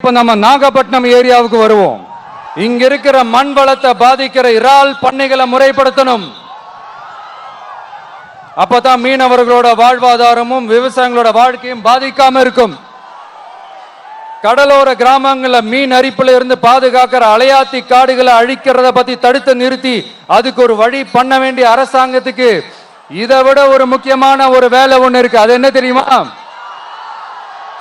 இப்போ நம்ம நாகப்பட்டினம் ஏரியாவுக்கு வருவோம். இங்க இருக்கிற மண் வளத்தை பாதிக்கிற இறால் பண்ணைகளை முறைப்படுத்தணும். அப்பதான் மீனவர்களோட வாழ்வாதாரமும் விவசாயிகளோட வாழ்க்கையும் பாதிக்காம இருக்கும். கடலோர கிராமங்களில் மீன் அரிப்புல இருந்து பாதுகாக்கிற அலையாத்தி காடுகளை அழிக்கிறத பத்தி தடுத்து நிறுத்தி அதுக்கு ஒரு வழி பண்ண வேண்டிய அரசாங்கத்துக்கு இதை விட ஒரு முக்கியமான ஒரு வேலை ஒண்ணு இருக்கு. அது என்ன தெரியுமா?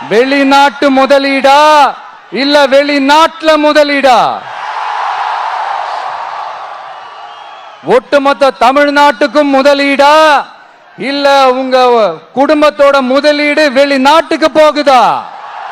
வெளிநாட்டு முதலீடா இல்ல வெளிநாட்டுல முதலீடா? ஒட்டுமொத்த தமிழ்நாட்டுக்கும் முதலீடா இல்ல உங்க குடும்பத்தோட முதலீடு வெளிநாட்டுக்கு போகுதா?